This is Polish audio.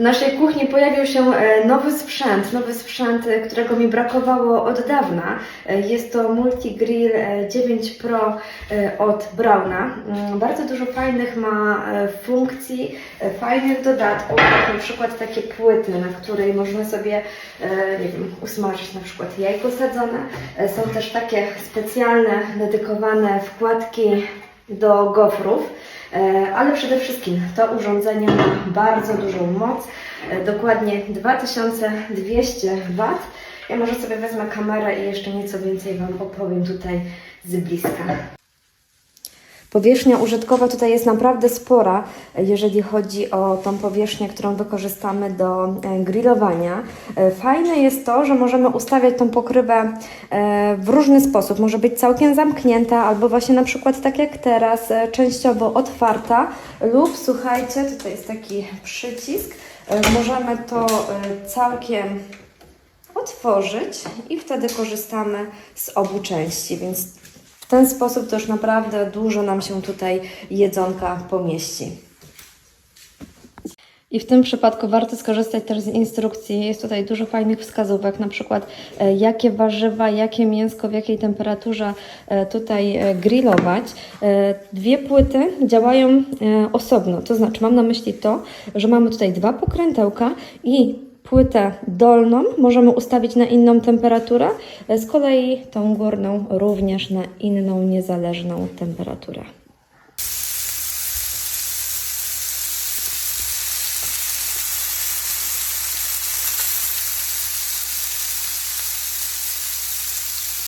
W naszej kuchni pojawił się e, nowy sprzęt, nowy sprzęt, e, którego mi brakowało od dawna. E, Jest to Multigrill e, 9 Pro od Brauna. Mm, Bardzo dużo fajnych ma funkcji, fajnych dodatków, jak na przykład takie płyty, na której można sobie, nie wiem, usmażyć na przykład jajko sadzone. Są też takie specjalne, dedykowane wkładki do gofrów. E, Ale przede wszystkim to urządzenie ma bardzo dużą moc, e, dokładnie 2200 W. Ja może sobie wezmę kamerę i jeszcze nieco więcej Wam opowiem tutaj z bliska. Powierzchnia użytkowa tutaj jest naprawdę spora, jeżeli chodzi o tą powierzchnię, którą wykorzystamy do e, grillowania. E, Fajne jest to, że możemy ustawiać tą pokrywę e, w różny sposób. Może być całkiem zamknięta, albo właśnie na przykład tak jak teraz, częściowo otwarta, lub słuchajcie, tutaj jest taki przycisk, możemy to całkiem otworzyć i wtedy korzystamy z obu części, więc ten sposób już naprawdę dużo nam się tutaj jedzonka pomieści. I w tym przypadku warto skorzystać też z instrukcji. Jest tutaj dużo fajnych wskazówek, na przykład e, jakie warzywa, jakie mięsko, w jakiej temperaturze e, tutaj e, grillować. Dwie płyty działają osobno, to znaczy mam na myśli to, że mamy tutaj dwa pokrętełka i płytę dolną możemy ustawić na inną temperaturę, e, z kolei tą górną również na inną niezależną temperaturę.